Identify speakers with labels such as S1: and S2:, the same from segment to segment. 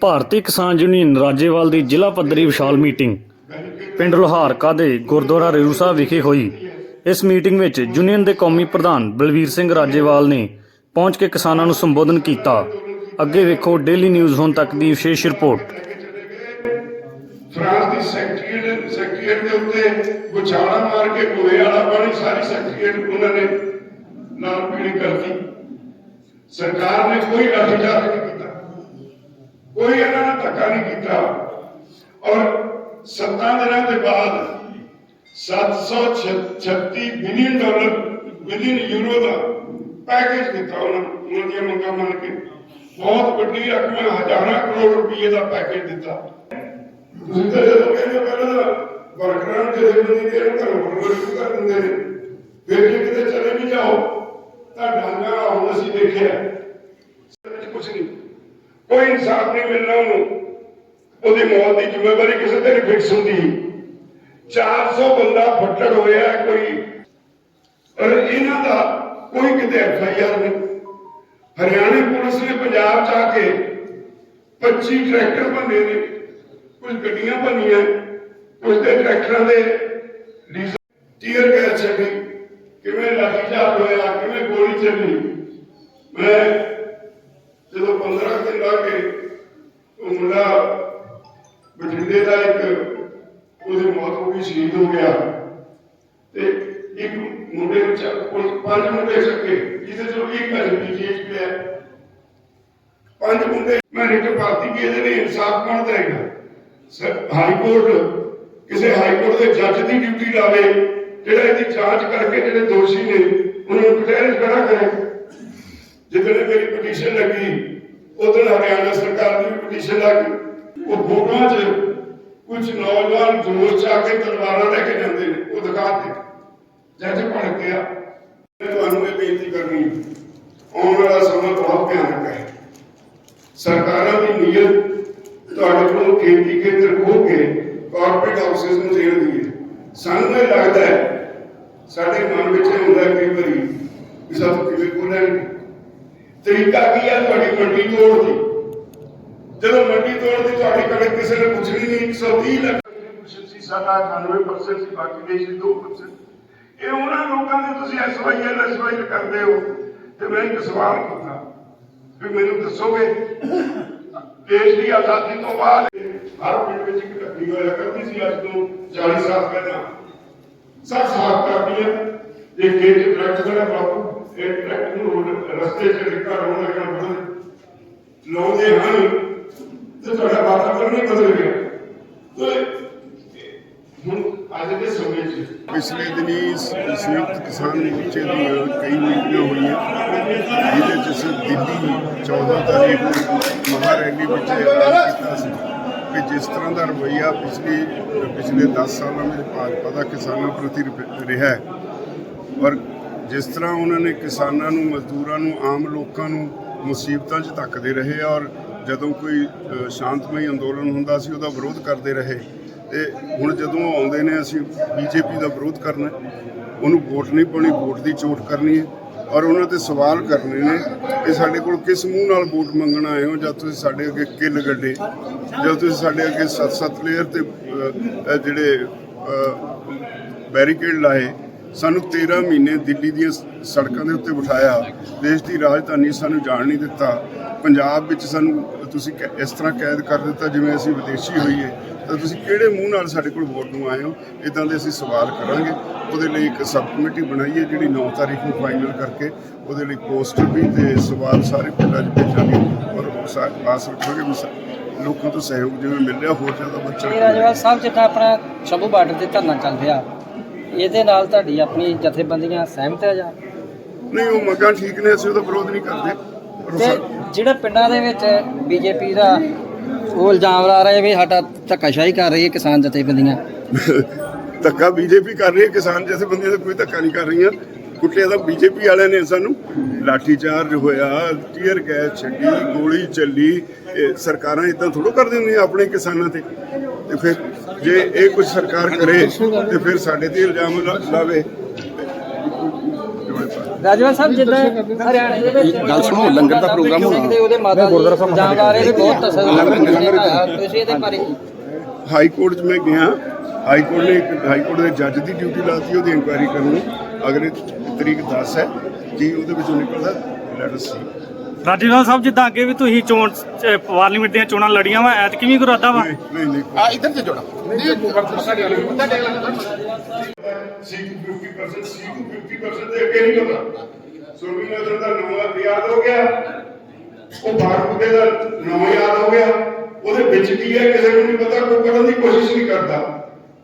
S1: ਭਾਰਤੀ ਕਿਸਾਨ ਯੂਨੀਅਨ ਰਾਜੇਵਾਲ ਦੀ ਜ਼ਿਲ੍ਹਾ ਪੱਧਰੀ ਵਿਸ਼ਾਲ ਮੀਟਿੰਗ। ਪਿੰਡ ਲੋਹਾਰਕਾ ਦੇ ਗੁਰਦੁਆਰਾ ਰੇਰੂ ਸਾਹਿਬ ਵਿਖੇ ਹੋਈ। ਇਸ ਮੀਟਿੰਗ ਵਿੱਚ ਯੂਨੀਅਨ ਦੇ ਕੌਮੀ ਪ੍ਰਧਾਨ ਬਲਵੀਰ ਸਿੰਘ ਰਾਜੇਵਾਲ ਨੇ ਪਹੁੰਚ ਕੇ ਕਿਸਾਨਾਂ ਨੂੰ ਸੰਬੋਧਨ ਕੀਤਾ। ਅੱਗੇ ਵੇਖੋ ਡੇਲੀ ਨਿਊਜ਼ ਹੁਣ ਤੱਕ ਦੀ ਵਿਸ਼ੇਸ਼ ਰਿਪੋਰਟ।
S2: ਫਰਾਂਸ ਦੀ ਸੈਕਟਰੀਏਟ ਸੈਕਟਰੀਏਟ ਦੇ ਉੱਤੇ ਗੁਛਾਲਾ ਮਾਰ ਕੇ ਗੋਹੇ ਵਾਲਾ ਪਾਣੀ ਸਾਰੀ ਸੈਕਟਰੀਏਟ ਉਹਨਾਂ ਨੇ ਨਾਲ ਪੀੜੀ ਕਰਤੀ। ਸਰਕਾਰ ਨੇ ਕੋਈ ਲਾਠੀਚਾਰਜ ਕੋਈ ਇਹਨਾਂ ਨੇ ਧੱਕਾ ਨਹੀਂ ਕੀਤਾ। ਔਰ ਸੱਤਾਂ ਦਿਨਾਂ ਦੇ ਬਾਅਦ 736 ਬਿਲੀਅਨ ਡਾਲਰ ਬਿਲੀਅਨ ਯੂਰੋ ਦਾ ਪੈਕੇਜ ਦਿੱਤਾ ਉਹਨਾਂ ਨੂੰ ਦੀਆਂ ਮੰਗਾਂ ਮੰਨ ਕੇ। ਬਹੁਤ ਵੱਡੀ ਰਕਮ ਹਜ਼ਾਰਾਂ ਕਰੋੜ ਰੁਪਏ ਦਾ ਪੈਕੇਜ ਦਿੱਤਾ। ਤੁਸੀਂ ਤਾਂ ਜਦੋਂ ਕਹਿੰਦੇ ਪਹਿਲਾਂ ਵਰਕਰਾਂ ਨੂੰ ਜਥੇਬੰਦੀ ਦੇ ਘਰੋਂ ਬਰਬਰ ਕਰ ਦਿੰਦੇ ਨੇ। ਫਿਰ ਜੇ ਕਿਤੇ ਚਲੇ ਵੀ ਜਾਓ, ਤਾਂ ਡਾਂਗਾ ਆਉਣ ਅਸੀਂ ਦੇਖਿਆ। ਕੁਝ ਨਹੀਂ। ਕੋਈ ਇਨਸਾਫ ਨਹੀਂ ਮਿਲਣਾ ਉਹਨੂੰ। ਉਹਦੀ ਮੌਤ ਦੀ ਜ਼ਿੰਮੇਵਾਰੀ ਕਿਸੇ ਤੇ ਨਹੀਂ ਫਿਕਸ ਹੁੰਦੀ। 400 ਬੰਦਾ ਫੱਟੜ ਹੋਇਆ ਕੋਈ। ਔਰ ਇਹਨਾਂ ਦਾ ਕੋਈ ਕਿਤੇ ਐਫ ਨਹੀਂ। ਹਰਿਆਣਾ ਪੁਲਿਸ ਨੇ ਪੰਜਾਬ ਚ ਆ ਕੇ 25 ਟਰੈਕਟਰ ਬੰਦੇ ਨੇ। ਕੁਝ ਗੱਡੀਆਂ ਬੰਨੀਆਂ ਕੁਝ ਦੇ ਟਰੈਕਟਰਾਂ ਦੇ ਡੀਜ਼ਲ, ਟੀਅਰ ਗੈਸ ਚੱਲੀ। ਕਿਵੇਂ ਲਾਠੀਚਾਰਜ ਹੋਇਆ, ਕਿਵੇਂ ਗੋਲੀ ਚੱਲੀ। ਮੈਂ 15 ਦਿਨ ਲਾ ਕੇ ਉਹ ਮੁੰਡਾ ਬਠਿੰਡੇ ਦਾ ਇੱਕ ਉਹਦੀ ਮੌਤ ਹੋ ਗਈ, ਸ਼ਹੀਦ ਹੋ ਗਿਆ। ਤੇ ਇੱਕ ਮੁੰਡੇ ਨੂੰ ਚੱਕ ਪੰਜ ਮੁੰਡੇ ਚੱਕੇ ਜਿਹਦੇ ਚੋਂ ਇੱਕ ਅਜ ਬੀਜੇਪੀ ਪਿਆ ਪੰਜ ਮੁੰਡੇ ਮੈਂ ਰਿਟ ਭਾਰਤੀ ਕੀ ਇਹਦੇ ਲਈ ਇਨਸਾਫ ਕੌਣ ਦੇਗਾ ਹਾਈ ਕੋਰਟ, ਕਿਸੇ ਹਾਈ ਕੋਰਟ ਦੇ ਜੱਜ ਦੀ ਡਿਊਟੀ ਲਾਵੇ, ਜਿਹੜਾ ਇਹਦੀ ਜਾਂਚ ਕਰਕੇ ਜਿਹੜੇ ਦੋਸ਼ੀ ਨੇ, ਉਹਨਾਂ ਨੂੰ ਕਟਹਿਰੇ ਖੜਾ ਕਰੇ ਜਿੱਦਣ ਮੇਰੀ ਪਟੀਸ਼ਨ ਲੱਗੀ ਉਦੋਂ ਹਰਿਆਣਾ ਸਰਕਾਰ ਦੀ ਵੀ ਪਟੀਸ਼ਨ ਲੱਗੀ ਉਹ ਵੋਟਾਂ 'ਚ ਕੁਝ ਨੌਜਵਾਨ ਜੋਸ਼ 'ਚ ਆ ਕੇ ਤਲਵਾਰਾਂ ਲੈ ਕੇ ਜਾਂਦੇ ਨੇ, ਉਹ ਦਿਖਾਤੇ ਜੱਜ ਭੜਕ ਗਿਆ। ਤੁਹਾਨੂੰ ਇਹ ਬੇਨਤੀ ਕਰਨੀ ਆਉਣ ਵਾਲਾ ਸਮਾਂ ਬਹੁਤ ਭਿਆਨਕ ਹੈ। ਸਰਕਾਰਾਂ ਦੀ ਨੀਅਤ ਤੁਹਾਡੇ ਕੋਲੋਂ ਖੇਤੀ ਖੇਤਰ ਖੋਹ ਕੇ ਕਾਰਪੋਰੇਟ ਹਾਊਸਿਸ ਨੂੰ ਦੇਣ ਦੀ ਹੈ। ਸਾਨੂੰ ਇਹ ਲੱਗਦਾ ਹੈ, ਸਾਡੇ ਮਨ ਵਿੱਚ ਹੁੰਦਾ ਕਈ ਵਾਰੀ ਵੀ ਸਾਨੂੰ ਕਿਵੇਂ ਖੋਲਣਗੇ ਤਰੀਕਾ ਕੀ ਹੈ ਤੁਹਾਡੀ ਮੰਡੀ ਤੋੜ ਦੀ? ਜਦੋਂ ਮੰਡੀ ਤੋੜ ਦੀ, ਤੁਹਾਡੀ ਕਣਕ ਕਿਸੇ ਨੇ ਪੁੱਛਣੀ ਨਹੀਂ 130 ਲੱਖ ਸੀ, ਸਾਡਾ 98% ਸੀ, ਬਾਕੀ ਦੇਸ਼ ਦੀ 2% ਇਹ ਉਹਨਾਂ ਲੋਕਾਂ ਦੇ ਤੁਸੀਂ ਐਸਵਾਈਐਲ ਐਸਵਾਈਐਲ ਕਰਦੇ ਹੋ, ਤੇ ਮੈਂ ਇੱਕ ਸਵਾਲ ਕੀਤਾ ਵੀ ਮੈਨੂੰ ਦੱਸੋਗੇ, ਦੇਸ਼ ਦੀ ਆਜ਼ਾਦੀ ਤੋਂ ਬਾਅਦ ਹਰ ਪਿੰਡ ਵਿੱਚ ਇੱਕ ਟੱਕੀ ਹੋਇਆ ਕਰਦੀ ਸੀ, ਅੱਜ ਤੋਂ 40 ਸਾਲ ਪਹਿਲਾਂ। ਸਭ ਸਾਫ਼ ਕਰਦੀ ਹੈ। ਜੇ ਖੇਤ ਦਰਖਤ ਖੜਾ ਬਾਪੂ। ਇਹ ਦਰਖਤ ਨੂੰ ਰਸਤੇ 'ਚ ਰਿਕਾ ਰੋਣ ਲੱਗਣਾ ਬਦਲ ਲਾਉਂਦੇ ਹਨ ਤੇ ਤੁਹਾਡਾ ਵਾਤਾਵਰਨ ਹੀ ਬਦਲ ਗਿਆ।
S3: ਪਿਛਲੇ ਦਿਨੀ ਸੰਯੁਕਤ ਕਿਸਾਨ ਮੋਰਚੇ ਦੀਆਂ ਕਈ ਮੀਟਿੰਗਾਂ ਹੋਈਆਂ। ਜਿਹਦੇ ਚ ਦਿੱਲੀ 14 ਤਾਰੀਖ ਨੂੰ ਮਹਾਰੈਲੀ ਵਿੱਚ ਐਲਾਨ ਕੀਤਾ ਸੀ ਕਿ ਜਿਸ ਤਰ੍ਹਾਂ ਦਾ ਰਵੱਈਆ ਪਿਛਲੀ ਪਿਛਲੇ 10 ਸਾਲਾਂ ਵਿੱਚ ਭਾਜਪਾ ਦਾ ਕਿਸਾਨਾਂ ਪ੍ਰਤੀ ਰਿਹਾ ਹੈ। ਔਰ ਜਿਸ ਤਰ੍ਹਾਂ ਉਹਨਾਂ ਨੇ ਕਿਸਾਨਾਂ ਨੂੰ, ਮਜ਼ਦੂਰਾਂ ਨੂੰ, ਆਮ ਲੋਕਾਂ ਨੂੰ ਮੁਸੀਬਤਾਂ 'ਚ ਧੱਕਦੇ ਰਹੇ ਔਰ ਜਦੋਂ ਕੋਈ ਸ਼ਾਂਤਮਈ ਅੰਦੋਲਨ ਹੁੰਦਾ ਸੀ, ਉਹਦਾ ਵਿਰੋਧ ਕਰਦੇ ਰਹੇ। ਤੇ ਹੁਣ ਜਦੋਂ ਆਉਂਦੇ ਨੇ, ਅਸੀਂ ਬੀਜੇਪੀ ਦਾ ਵਿਰੋਧ ਕਰਨਾ ਉਹਨੂੰ ਵੋਟ ਨਹੀਂ ਪਾਉਣੀ, ਵੋਟ ਦੀ ਚੋਟ ਕਰਨੀ ਹੈ। ਔਰ ਉਹਨਾਂ ਤੇ ਸਵਾਲ ਕਰਨੇ ਨੇ ਕਿ ਸਾਡੇ ਕੋਲ ਕਿਸ ਮੂੰਹ ਨਾਲ ਵੋਟ ਮੰਗਣ ਆਏ ਹੋ? ਜਦ ਤੁਸੀਂ ਸਾਡੇ ਅੱਗੇ ਕਿੱਲ ਗੱਡੇ? ਜਦ ਤੁਸੀਂ ਸਾਡੇ ਅੱਗੇ ਸੱਤ-ਸੱਤ ਲੇਅਰ ਤੇ ਜਿਹੜੇ ਬੈਰੀਕੇਡ ਲਾਏ? ਸਾਨੂੰ 13 ਮਹੀਨੇ ਦਿੱਲੀ ਦੀਆਂ ਸੜਕਾਂ ਦੇ ਉੱਤੇ ਬਿਠਾਇਆ। ਦੇਸ਼ ਦੀ ਰਾਜਧਾਨੀ ਸਾਨੂੰ ਜਾਣ ਨਹੀਂ ਦਿੱਤਾ। ਪੰਜਾਬ ਵਿੱਚ ਸਾਨੂੰ ਤੁਸੀਂ ਕੈ- ਇਸ ਤਰ੍ਹਾਂ ਕੈਦ ਕਰ ਦਿੱਤਾ ਜਿਵੇਂ ਅਸੀਂ ਵਿਦੇਸ਼ੀ ਹੋਈਏ। ਤਾਂ ਤੁਸੀਂ ਕਿਹੜੇ ਮੂੰਹ ਨਾਲ ਸਾਡੇ ਕੋਲ ਵੋਟ ਨੂੰ ਆਏ ਹੋ? ਇਦਾਂ ਦੇ ਅਸੀਂ ਸਵਾਲ ਕਰਾਂਗੇ। ਉਹਦੇ ਲਈ ਇੱਕ ਸਬ ਕਮੇਟੀ ਬਣਾਈ ਹੈ ਜਿਹੜੀ 9 ਤਾਰੀਖ ਨੂੰ ਫਾਈਨਲ ਕਰਕੇ ਉਹਦੇ ਲਈ ਪੋਸਟਰ ਵੀ ਤੇ ਸਵਾਲ ਸਾਰੇ ਪਿੰਡਾਂ 'ਚ ਭੇਜਾਂਗੇ। ਔਰ ਆਸ ਰੱਖਾਂਗੇ ਵੀ ਲੋਕਾਂ ਤੋਂ ਸਹਿਯੋਗ ਜਿਵੇਂ ਮਿਲ ਰਿਹਾ, ਹੋਰ ਜ਼ਿਆਦਾ ਬੱਚਾ
S4: ਸਾਹਿਬ, ਜਿੱਦਾਂ ਆਪਣਾ ਸ਼ੰਭੂ ਬਾਰਡਰ ਤੇ ਧਰਨਾ ਚੱਲ ਰਿਹਾ ਇਹਦੇ ਨਾਲ ਤੁਹਾਡੀ ਆਪਣੀ ਜਥੇਬੰਦੀਆਂ ਸਹਿਮਤ ਹੈ ਜਾਂ?
S3: ਨਹੀਂ ਉਹ ਮੰਗਾਂ ਠੀਕ ਨੇ ਅਸੀਂ ਉਹਦਾ ਵਿਰੋਧ ਨਹੀਂ ਕਰਦੇ। ਪਰ
S4: ਤੇ
S3: ਸਾ-
S4: ਜਿਹੜਾ ਪਿੰਡਾਂ ਦੇ ਵਿੱਚ ਬੀਜੇਪੀ ਦਾ ਉਹ ਇਲਜ਼ਾਮ ਲਾ ਰਹੇ ਵੀ ਸਾਡਾ ਧੱਕਾਸ਼ਾਹੀ ਕਰ ਰਹੀ ਹੈ ਕਿਸਾਨ ਜਥੇਬੰਦੀਆਂ।
S3: ਧੱਕਾ ਬੀਜੇਪੀ ਕਰ ਰਹੀ ਹੈ ਕਿਸਾਨ ਜਥੇਬੰਦੀਆਂ ਦਾ ਕੋਈ ਧੱਕਾ ਨਹੀਂ ਕਰ ਰਹੀਆਂ। ਕੁੱਟਿਆ ਤਾਂ ਬੀਜੇਪੀ ਵਾਲਿਆਂ ਨੇ ਸਾਨੂੰ। ਲਾਠੀ ਚਾਰਜ ਹੋਇਆ ਟੀਅਰ ਗੈਸ ਛੱਡੀ ਗੋਲੀ ਚੱਲੀ। ਇਹ ਸਰਕਾਰਾਂ ਇਦਾਂ ਥੋੜੋ ਕਰ ਦਿੰਦੀਆਂ ਆਪਣੇ ਕਿਸਾਨਾਂ ਤੇ। ਤੇ ਫਿਰ ਜੇ ਇਹ ਕੁਝ ਸਰਕਾਰ ਕਰੇ ਤੇ ਫਿਰ ਸਾਡੇ ਤੇ ਇਲਜ਼ਾਮ ਲਾਵੇ।
S4: ਰਾਜਵਾਲ ਸਾਹਿਬ ਜਿੱਦਾਂ ਹਰਿਆਣੇ ਦੇ ਵਿੱਚ
S5: ਗੱਲ ਸੁਣੋ, ਲੰਗਰ ਦਾ ਪ੍ਰੋਗਰਾਮ ਹੋਣਾ।
S4: ਦੇ ਉਹਦੇ ਮਾਤਾ ਜੀ ਜਾਂਵਾਰੇ ਦੇ ਬਹੁਤ ਤਸੱਲੀ ਤੁਸੀਂ ਇਹਦੇ ਬਾਰੇ
S3: ਹਾਈ ਕੋਰਟ 'ਚ ਮੈਂ ਗਿਆ। ਹਾਈ ਕੋਰਟ ਨੇ ਇੱਕ ਹਾਈ ਕੋਰਟ ਦੇ ਜੱਜ ਦੀ ਡਿਊਟੀ ਲਾਤੀ ਉਹਦੀ ਇਨਕੁਆਇਰੀ ਕਰਨ ਨੂੰ। ਅਗਰ ਤਰੀਕ 10 ਹੈ। ਜੀ ਉਹਦੇ ਵਿੱਚੋਂ ਨਿਕਲਦਾ ਲੈਟ ਅਸ ਸੀ
S1: ਰਾਜੇਵਾਲ ਸਾਹਿਬ ਜਿੱਦਾਂ ਅੱਗੇ ਵੀ ਤੁਸੀਂ ਚੋਣ ਅਹ ਪਾਰਲੀਮੈਂਟ ਦੀਆਂ ਚੋਣਾਂ ਲੜੀਆਂ ਵਾ ਐਤਕੀ ਵੀ ਇਰਾਦਾ ਵਾ?
S3: ਨਹੀਂ ਨਹੀਂ ਨਹੀਂ
S5: ਆ ਇੱਧਰ ਤੇ ਜੋੜਾ।
S2: ਸੀ 50% ਸੀ 50% ਦੇ ਅੱਗੇ ਨਹੀਂ ਹੁੰਦਾ ਸੋਮੀ ਨਦਰ ਦਾ ਨਾਮ ਯਾਦ ਹੋ ਗਿਆ। ਉਹ ਬਾਗਪੁਰੇ ਦਾ ਨਾਮ ਯਾਦ ਹੋ ਗਿਆ। ਉਹਦੇ ਵਿੱਚ ਕੀ ਹੈ ਕਿਸੇ ਨੂੰ ਨਹੀਂ ਪਤਾ ਕੋਈ ਕਰਨ ਦੀ ਕੋਸ਼ਿਸ਼ ਨਹੀਂ ਕਰਦਾ।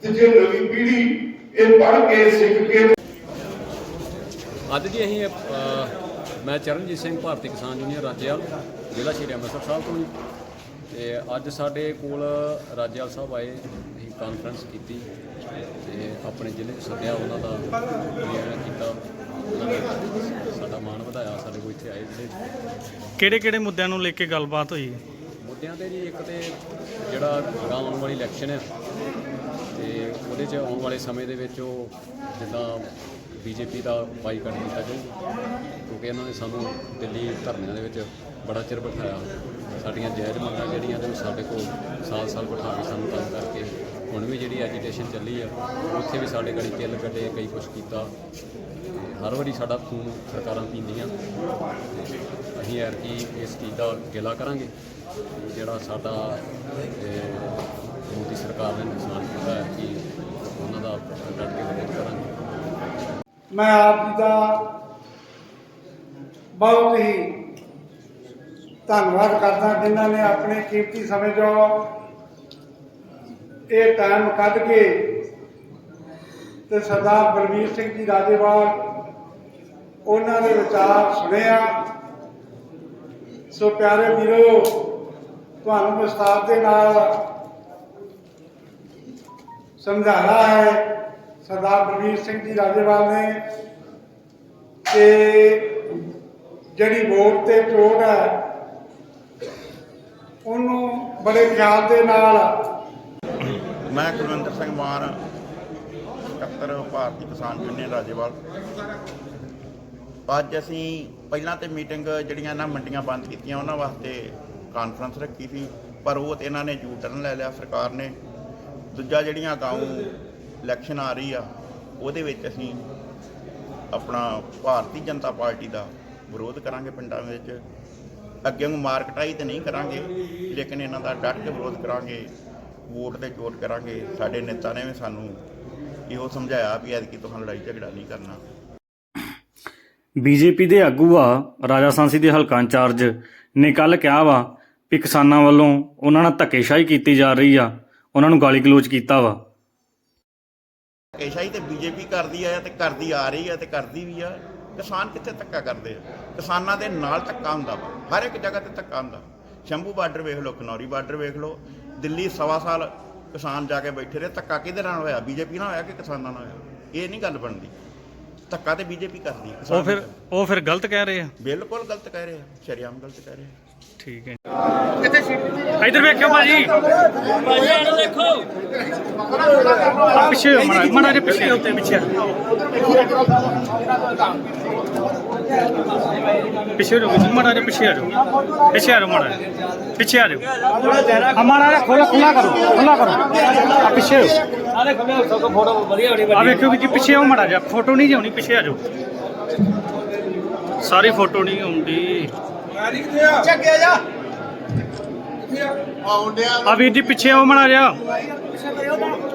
S2: ਤੇ ਜੇ ਨਵੀਂ ਪੀੜ੍ਹੀ ਇਹ ਪੜ੍ਹ ਕੇ ਸਿੱਖ ਕੇ
S6: ਅੱਜ ਜੀ ਅਸੀਂ ਮੈਂ ਚਰਨਜੀਤ ਸਿੰਘ ਭਾਰਤੀ ਕਿਸਾਨ ਯੂਨੀਅਨ ਰਾਜੇਵਾਲ ਜ਼ਿਲ੍ਹਾ ਸ਼੍ਰੀ ਅੰਮ੍ਰਿਤਸਰ ਸਾਹਿਬ ਤੋਂ ਜੀ। ਤੇ ਅੱਜ ਸਾਡੇ ਕੋਲ ਰਾਜੇਵਾਲ ਸਾਹਿਬ ਆਏ ਅਸੀਂ ਕਾਨਫਰੰਸ ਕੀਤੀ ਤੇ ਆਪਣੇ ਜ਼ਿਲ੍ਹੇ 'ਚ ਸੱਦਿਆ ਉਹਨਾਂ ਦਾ ਨਿਆਂ ਕੀਤਾ। ਸਾਡਾ ਮਾਣ ਵਧਾਇਆ ਸਾਡੇ ਕੋਲ ਇੱਥੇ ਆਏ ਜ਼ਿਲ੍ਹੇ 'ਚ
S1: ਕਿਹੜੇ ਕਿਹੜੇ ਮੁੱਦਿਆਂ ਨੂੰ ਲੈ ਕੇ ਗੱਲਬਾਤ ਹੋਈ?
S6: ਮੁੱਦਿਆਂ ਤੇ ਜੀ ਇੱਕ ਤੇ ਜਿਹੜਾ ਆਉਣ ਵਾਲੀ ਇਲੈਕਸ਼ਨ ਹੈ ਤੇ ਉਹਦੇ 'ਚ ਆਉਣ ਵਾਲੇ ਸਮੇਂ ਦੇ ਵਿੱਚ ਉਹ ਜਿੱਦਾਂ ਬੀਜੇਪੀ ਦਾ ਬਾਈਕਾਟ ਕੀਤਾ ਜਾਊ, ਕਿਉਂਕਿ ਇਹਨਾਂ ਨੇ ਸਾਨੂੰ ਦਿੱਲੀ ਧਰਨਿਆਂ ਦੇ ਵਿੱਚ ਬੜਾ ਚਿਰ ਬਿਠਾਇਆ। ਸਾਡੀਆਂ ਜਾਇਜ਼ ਮੰਗਾਂ ਜਿਹੜੀਆਂ ਨੇ ਉਹ ਸਾਡੇ ਕੋਲ ਸਾਲ-ਸਾਲ ਬਿਠਾ ਕੇ ਸਾਨੂੰ ਤੰਗ ਕਰਕੇ ਹੁਣ ਵੀ ਜਿਹੜੀ ਐਜੀਟੇਸ਼ਨ ਚੱਲੀ ਆ, ਉੱਥੇ ਵੀ ਸਾਡੇ ਗੜੀ ਕਿੱਲ ਕੱਢੇ ਕਈ ਕੁਛ ਕੀਤਾ। ਹਰ ਵਾਰੀ ਸਾਡਾ ਖੂਨ ਸਰਕਾਰਾਂ ਪੀਂਦੀਆਂ। ਅਸੀਂ ਯਾਰ ਕੀ ਇਸ ਚੀਜ਼ ਦਾ ਗਿਲਾ ਕਰਾਂਗੇ ਜਿਹੜਾ ਸਾਡਾ ਮੋਦੀ ਸਰਕਾਰ ਨੇ ਨੁਕਸਾਨ ਕੀਤਾ ਹੈ ਕਿ ਉਹਨਾਂ ਦਾ ਡਟ ਕੇ ਵਿਰੋਧ
S7: ਮੈਂ ਆਪ ਜੀ ਦਾ ਬਹੁਤ ਹੀ ਧੰਨਵਾਦ ਕਰਦਾ ਜਿਨ੍ਹਾਂ ਨੇ ਆਪਣੇ ਕੀਮਤੀ ਸਮੇਂ ਚੋਂ ਇਹ ਟਾਈਮ ਕੱਢ ਕੇ ਤੇ ਸਰਦਾਰ ਬਲਵੀਰ ਸਿੰਘ ਜੀ ਰਾਜੇਵਾਲ ਉਹਨਾਂ ਦੇ ਵਿਚਾਰ ਸੁਣਿਆ ਸੋ ਪਿਆਰੇ ਵੀਰੋ, ਤੁਹਾਨੂੰ ਵਿਸਤਾਰ ਦੇ ਨਾਲ ਸਮਝਾਇਆ ਹੈ ਸਰਦਾਰ ਬਲਵੀਰ ਸਿੰਘ ਜੀ ਰਾਜੇਵਾਲ ਨੇ ਕਿ ਜਿਹੜੀ ਵੋਟ ਤੇ ਚੋਣ ਹੈ, ਉਹਨੂੰ ਬੜੇ ਖਿਆਲ ਦੇ ਨਾਲ
S5: ਮੈਂ ਗੁਰਵਿੰਦਰ ਸਿੰਘ ਮਾਨ, ਸਕੱਤਰ ਭਾਰਤੀ ਕਿਸਾਨ ਯੂਨੀਅਨ ਰਾਜੇਵਾਲ। ਅੱਜ ਅਸੀਂ ਪਹਿਲਾਂ ਤੇ ਮੀਟਿੰਗ ਜਿਹੜੀਆਂ ਨਾ ਮੰਡੀਆਂ ਬੰਦ ਕੀਤੀਆਂ, ਉਹਨਾਂ ਵਾਸਤੇ ਕਾਨਫਰੰਸ ਰੱਖੀ ਸੀ, ਪਰ ਉਹ ਤੇ ਇਹਨਾਂ ਨੇ ਯੂ ਟਰਨ ਲੈ ਲਿਆ, ਸਰਕਾਰ ਨੇ। ਦੂਜਾ ਜਿਹੜੀਆਂ ਗਾਉਂ ਇਲੈਕਸ਼ਨ ਆ ਰਹੀ ਆ, ਉਹਦੇ ਵਿੱਚ ਅਸੀਂ ਆਪਣਾ ਭਾਰਤੀ ਜਨਤਾ ਪਾਰਟੀ ਦਾ ਵਿਰੋਧ ਕਰਾਂਗੇ ਪਿੰਡਾਂ ਵਿੱਚ। ਅੱਗੇ ਨੂੰ ਮਾਰਕਟਾਈ ਤੇ ਨਹੀਂ ਕਰਾਂਗੇ, ਲੇਕਿਨ ਇਹਨਾਂ ਦਾ ਡਟ ਕੇ ਵਿਰੋਧ ਕਰਾਂਗੇ, ਵੋਟ ਤੇ ਚੋਟ ਕਰਾਂਗੇ। ਸਾਡੇ ਨੇਤਾ ਨੇ ਵੀ ਸਾਨੂੰ ਇਹੋ ਸਮਝਾਇਆ ਵੀ ਐਤਕੀ ਤੁਹਾਨੂੰ ਲੜਾਈ ਝਗੜਾ ਨਹੀਂ ਕਰਨਾ।
S1: ਬੀਜੇਪੀ ਦੇ ਆਗੂ ਆ ਰਾਜਾ ਸਾਂਸੀ ਦੇ ਹਲਕਾ ਇੰਚਾਰਜ ਨੇ ਕੱਲ ਕਿਹਾ ਵਾ ਕਿ ਕਿਸਾਨਾਂ ਵੱਲੋਂ ਉਹਨਾਂ ਨਾਲ ਧੱਕੇਸ਼ਾਹੀ ਕੀਤੀ ਜਾ ਰਹੀ ਆ, ਉਹਨਾਂ ਨੂੰ ਗਾਲੀ ਗਲੋਚ ਕੀਤਾ ਵਾ।
S5: ਧੱਕੇਸ਼ਾਹੀ ਤੇ ਬੀਜੇਪੀ ਕਰਦੀ ਆ ਤੇ ਕਰਦੀ ਆ ਰਹੀ ਆ ਤੇ ਕਰਦੀ ਵੀ ਆ ਕਿਸਾਨ ਕਿੱਥੇ ਧੱਕਾ ਕਰਦੇ ਆ? ਕਿਸਾਨਾਂ ਦੇ ਨਾਲ ਧੱਕਾ ਹੁੰਦਾ ਵਾ ਹਰ ਇੱਕ ਜਗ੍ਹਾ ਤੇ ਧੱਕਾ ਹੁੰਦਾ। ਸ਼ੰਭੂ ਬਾਰਡਰ ਵੇਖ ਲਓ ਖਨੌਰੀ ਬਾਰਡਰ ਵੇਖ ਲਓ ਦਿੱਲੀ ਸਵਾ ਸਾਲ ਕਿਸਾਨ ਜਾ ਕੇ ਬੈਠੇ ਰਹੇ ਧੱਕਾ ਕਿਹਦੇ ਨਾਲ ਹੋਇਆ? ਬੀਜੇਪੀ ਨਾਲ ਹੋਇਆ ਕਿ ਕਿਸਾਨਾਂ ਨਾਲ ਹੋਇਆ? ਇਹ ਨਹੀਂ ਗੱਲ ਬਣਦੀ। ਧੱਕਾ ਤੇ ਬੀਜੇਪੀ ਕਰਦੀ ਹੈ ਕਿਸਾਨ
S1: ਉਹ ਫਿਰ। ਉਹ ਫਿਰ ਗਲਤ ਕਹਿ ਰਹੇ ਆ?
S5: ਬਿਲਕੁਲ ਗਲਤ ਕਹਿ ਰਹੇ ਆ ਸ਼ਰਿਆਮ ਗਲਤ ਕਹਿ ਰਹੇ ਆ।
S1: ਠੀਕ ਹੈ ਇਧਰ ਵੇਖਿਓ ਭਾਜੀ। ਭਾਜੀ ਦੇਖੋ। ਪਿੱਛੇ ਮੜਾ ਮੜਾ ਜੇ ਪਿੱਛੇ ਉੱਤੇ ਪਿੱਛੇ ਪਿੱਛੇ ਰੋ ਮੜਾ ਜੇ ਪਿੱਛੇ ਆ ਜਾਓ। ਪਿੱਛੇ ਆ ਜਾਓ ਮੜਾ ਪਿੱਛੇ ਆ ਜਾਓ। ਹਮਾਰਾ ਖੋਲਾ ਖੁੱਲਾ ਕਰੋ ਖੁੱਲਾ ਕਰੋ। ਆ ਪਿੱਛੇ ਆਲੇ ਖੁੱਲੇ ਸਭ ਫੋਟੋ ਵਧੀਆ ਹੋਣੀ ਆ ਵੇਖਿਓ ਵੀ ਜੀ ਪਿੱਛੇ ਆਓ ਮੜਾ ਜਾ ਫੋਟੋ ਨਹੀਂ ਜਾਉਣੀ ਪਿੱਛੇ ਆ ਜਾਓ। ਸਾਰੀ ਫੋਟੋ ਨਹੀਂ ਆਉਂਦੀ। ਆ ਵੀਰ ਜੀ ਪਿੱਛੇ ਆਓ ਮੜਾ ਜਾ Saya.